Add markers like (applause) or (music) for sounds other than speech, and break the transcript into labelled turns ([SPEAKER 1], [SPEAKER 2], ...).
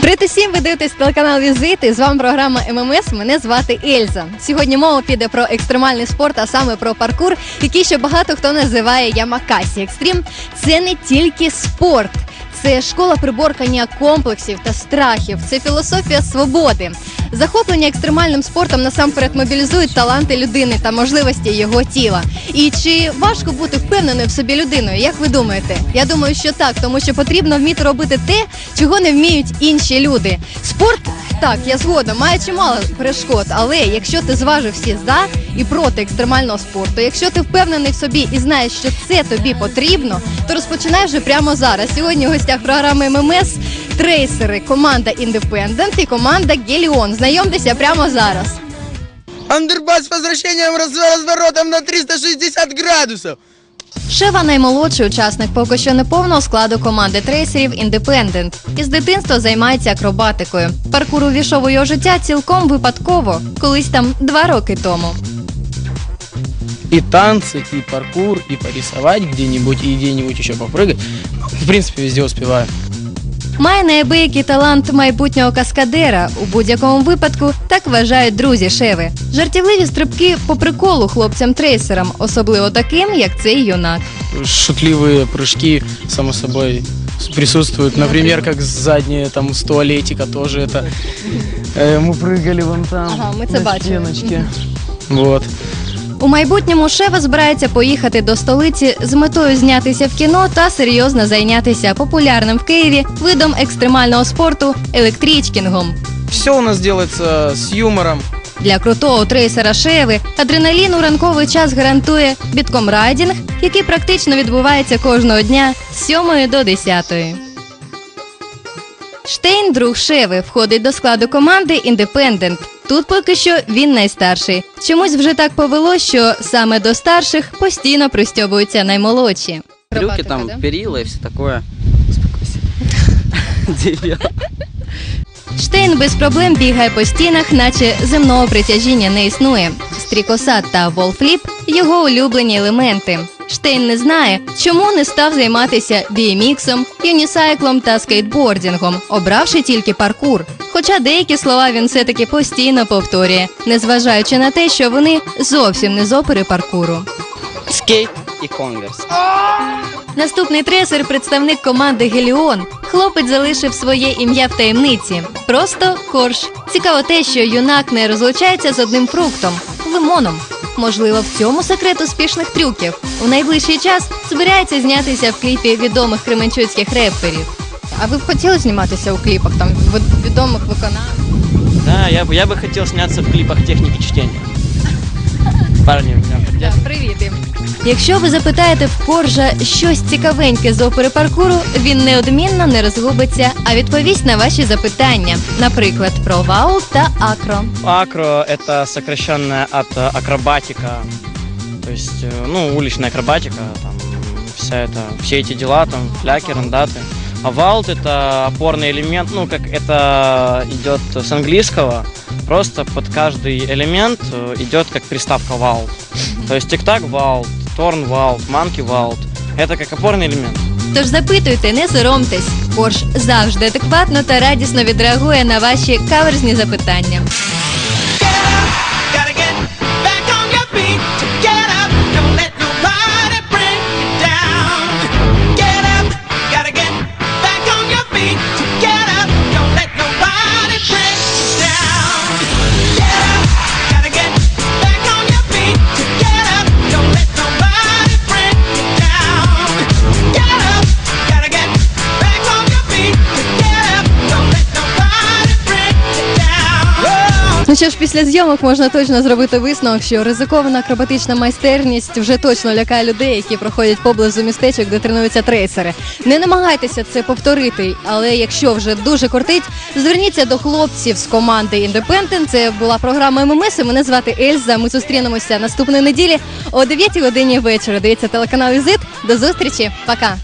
[SPEAKER 1] Привіт усім, ви дивитесь телеканал Візити. з вами програма ММС. Мене звати Ельза. Сьогодні мова піде про екстремальний спорт, а саме про паркур, який ще багато хто називає Ямакасі. Екстрім це не тільки спорт. Це школа приборкання комплексів та страхів, це філософія свободи. Захоплення екстремальним спортом насамперед мобілізують таланти людини та можливості його тіла. І чи важко бути впевненою в собі людиною? Як ви думаєте? Я думаю, що так, тому що потрібно вміти робити те, чого не вміють інші люди. Спорт так, я згодна, має чимало перешкод, але якщо ти зважив всі за і проти екстремального спорту, якщо ти впевнений в собі і знаєш, що це тобі потрібно, то розпочинай вже прямо зараз. Сьогодні у гостях програми ММС трейсери, команда Індепендент і команда Геліон. Знайомтеся прямо зараз.
[SPEAKER 2] Андербас с возвращением раз- разворотом на 360 градусов.
[SPEAKER 1] Шева наймолодший учасник поки що неповного складу команди трейсерів Індепендент. Із дитинства займається акробатикою. Паркур увійшов у його життя цілком випадково, колись там два роки тому.
[SPEAKER 3] и танцы, и паркур, и порисовать где-нибудь, и где-нибудь еще попрыгать. Ну, В принципе, везде успеваю
[SPEAKER 1] Має неабиякий талант майбутнього каскадера. У будь-якому випадку так вважають друзі Шеви. Жартівливі стрибки по приколу хлопцям-трейсерам, особливо таким, як цей юнак.
[SPEAKER 3] Шутливые прыжки, само собой, с- присутствуют. Например, как задние там с туалетика тоже это. Э, мы прыгали вон там.
[SPEAKER 1] Ага, мы это
[SPEAKER 3] на
[SPEAKER 1] бачили.
[SPEAKER 3] стеночке. Вот.
[SPEAKER 1] У майбутньому Шева збирається поїхати до столиці з метою знятися в кіно та серйозно зайнятися популярним в Києві видом екстремального спорту електричкінгом.
[SPEAKER 3] Все у нас делается с юмором.
[SPEAKER 1] Для крутого трейсера Шеви адреналін у ранковий час гарантує біткомрайдінг, який практично відбувається кожного дня з 7 до 10. Штейн, друг Шеви, входить до складу команди Індепендент. Тут поки що він найстарший. Чомусь вже так повело, що саме до старших постійно пристьобуються наймолодші.
[SPEAKER 4] Трюки там, перила и все такое. Успокойся. (laughs)
[SPEAKER 1] Штейн без проблем бігає по стінах, наче земного притяжіння не існує. Стрікосад та волфліп його улюблені елементи. Штейн не знає, чому не став займатися BMX-ом, юнісайклом та скейтбордінгом, обравши тільки паркур. Хоча деякі слова він все-таки постійно повторює, незважаючи на те, що вони зовсім не з опери паркуру.
[SPEAKER 4] Скейт и конверс.
[SPEAKER 1] Наступний тресер представник команди Геліон. Хлопець залишив своє ім'я в таємниці. Просто корж. Цікаво те, що юнак не розлучається з одним фруктом лимоном. Можливо, в цьому секрет успішних трюків. У найближчий час збирається знятися в кліпі відомих кременчуцьких реперів. А ви б хотіли зніматися у кліпах там відомих виконавців?
[SPEAKER 5] Да, я бы, я бы хотел сняться в клипах техники чтения. Парни меня поддержат.
[SPEAKER 1] Привіт. Якщо ви запитаєте в Коржа щось цікавеньке з опери паркуру, він неодмінно не розгубиться, а відповість на ваші запитання, наприклад, про ваул та акро.
[SPEAKER 5] Акро – это сокращенная от э, акробатика, то есть, э, ну, уличная акробатика, там, вся это, все эти дела, там, фляки, рандаты. А валт – это опорный элемент, ну, как это идет с английского, просто под каждый элемент э, идет как приставка валт. То есть тик-так валт, торн валт, манки валт – это как опорный элемент.
[SPEAKER 1] Тож запитуйте, не соромтесь. Корж завжди адекватно та радісно відреагує на ваші каверзні запитання. Ну що ж, після зйомок можна точно зробити висновок, що ризикована акробатична майстерність вже точно лякає людей, які проходять поблизу містечок, де тренуються трейсери. Не намагайтеся це повторити, але якщо вже дуже кортить, зверніться до хлопців з команди Індепендент. Це була програма ММС. Мене звати Ельза. Ми зустрінемося наступної неділі о 9 годині вечора. Дивіться телеканал Візит. До зустрічі, пока.